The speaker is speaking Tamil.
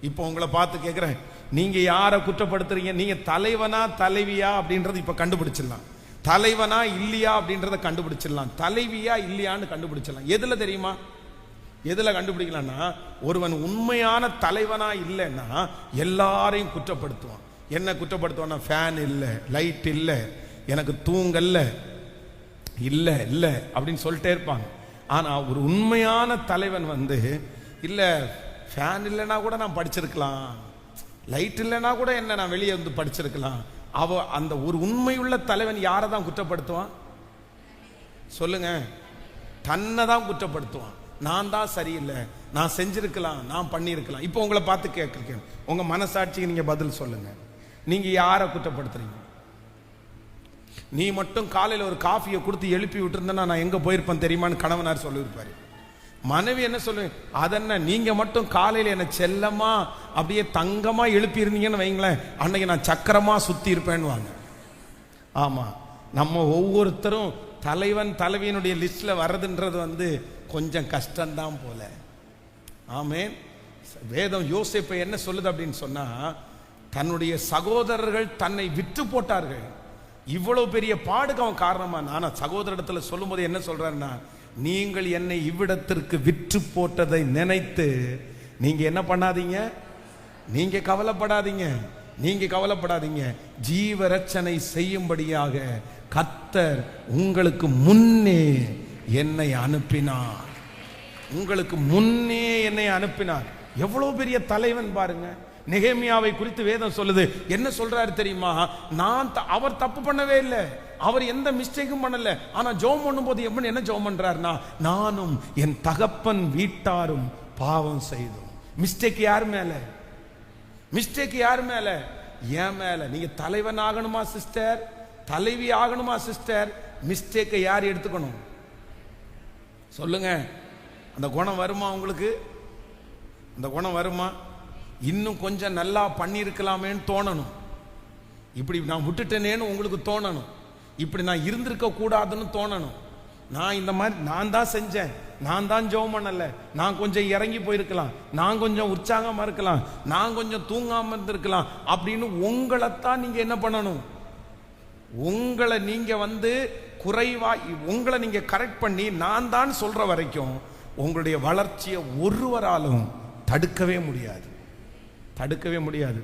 இப்போ உங்களை பார்த்து கேட்குறேன் நீங்கள் யாரை குற்றப்படுத்துறீங்க? நீங்கள் தலைவனா தலைவியா அப்படின்றது இப்போ கண்டுபிடிச்சிடலாம். தலைவனா இல்லையா அப்படின்றத கண்டுபிடிச்சிடலாம். தலைவியா இல்லையான்னு கண்டுபிடிச்சிடலாம். எதில் தெரியுமா? எதில் கண்டுபிடிக்கலாம்னா ஒருவன் உண்மையான தலைவனா இல்லைன்னா எல்லாரையும் குற்றப்படுத்துவான். என்ன குற்றப்படுத்துவான்னா ஃபேன் இல்லை லைட் இல்லை எனக்கு தூங்கல்ல இல்லை இல்லை அப்படின்னு சொல்லிட்டே இருப்பாங்க. ஆனால் ஒரு உண்மையான தலைவன் வந்து இல்லை ஃபேன் இல்லைன்னா கூட நான் படிச்சிருக்கலாம். லைட் இல்லைன்னா கூட என்ன நான் வெளியே வந்து படிச்சிருக்கலாம். அவ அந்த ஒரு உண்மையுள்ள தலைவன் யாரை தான் குற்றப்படுத்துவான்? சொல்லுங்க. தன்னை தான் குற்றப்படுத்துவான். நான் தான் சரியில்லை. நான் செஞ்சிருக்கலாம். நான் பண்ணியிருக்கலாம். இப்போ உங்களை பார்த்து கேட்குறேன். உங்க மனசாட்சிக்கு நீங்க பதில் சொல்லுங்க. நீங்க யாரை குற்றப்படுத்துறீங்க? நீ மட்டும் காலையில் ஒரு காஃபியை கொடுத்து எழுப்பி விட்டுருந்தேன்னா நான் எங்கே போயிருப்பேன் தெரியுமான்னு கணவனார் சொல்லியிருப்பாரு. மனைவி என்ன சொல்லுவேன் அதென்ன நீங்க மட்டும் காலையில் என்ன செல்லமா அப்படியே தங்கமா எழுப்பி இருந்தீங்கன்னு வைங்களேன் அன்னைக்கு நான் சக்கரமா சுத்தி இருப்பேன்னு வாங்க ஆமா நம்ம ஒவ்வொருத்தரும் தலைவன் தலைவியினுடைய லிஸ்ட்ல வர்றதுன்றது வந்து கொஞ்சம் கஷ்டம்தான் போல. ஆமேன். வேதம் யோசிப்பை என்ன சொல்லுது அப்படின்னு சொன்னா தன்னுடைய சகோதரர்கள் தன்னை விற்று போட்டார்கள். இவ்வளவு பெரிய பாடுக்கு அவன் காரணமா? நான் சகோதரிடத்துல சொல்லும்போது என்ன சொல்றாருன்னா நீங்கள் என்னை இவ்விடத்திற்கு விற்று போட்டதை நினைத்து நீங்க என்ன பண்ணாதீங்க? நீங்க கவலைப்படாதீங்க. நீங்க கவலைப்படாதீங்க. ஜீவரட்சனை செய்யும்படியாக கத்தர் உங்களுக்கு முன்னே என்னை அனுப்பினார். உங்களுக்கு முன்னே என்னை அனுப்பினார். எவ்வளவு பெரிய தலைவன் பாருங்க. நெகேமியாவை குறித்து வேதம் சொல்லுது. என்ன சொல்றாரு தெரியுமா? நான் த- அவர் தப்பு பண்ணவே இல்லை. அவர் எந்த மிஸ்டேக்கும் பண்ணல. ஆனா ஜோம் பண்ணும்போது எப்படி என்ன ஜோம் பண்றாருனா நானும் என் தகப்பன் வீட்டாரும் பாவம் செய்தோம். மிஸ்டேக் யார் மேல? மிஸ்டேக் யார் மேல? என் மேல. நீங்க தலைவன் ஆகணுமா சிஸ்டர் தலைவி ஆகணுமா சிஸ்டர் மிஸ்டேக்கை யார் எடுத்துக்கணும்? சொல்லுங்க. அந்த குணம் வருமா உங்களுக்கு? அந்த குணம் வருமா? இன்னும் கொஞ்சம் நல்லா பண்ணியிருக்கலாமேன்னு தோணணும். இப்படி நான் விட்டுட்டேனேன்னு உங்களுக்கு தோணணும். இப்படி நான் இருந்திருக்க கூடாதுன்னு தோணணும். நான் இந்த மாதிரி நான் தான் செஞ்சேன். நான் தான் ஜோம் பண்ணல. நான் கொஞ்சம் இறங்கி போயிருக்கலாம். நான் கொஞ்சம் உற்சாகமாக இருக்கலாம். நான் கொஞ்சம் தூங்காமல் இருந்திருக்கலாம். அப்படின்னு உங்களைத்தான் நீங்கள் என்ன பண்ணணும்? உங்களை நீங்கள் வந்து குறைவா உங்களை நீங்கள் கரெக்ட் பண்ணி நான் தான் சொல்கிற வரைக்கும் உங்களுடைய வளர்ச்சியை ஒருவராலும் தடுக்கவே முடியாது. தடுக்கவே முடியாது.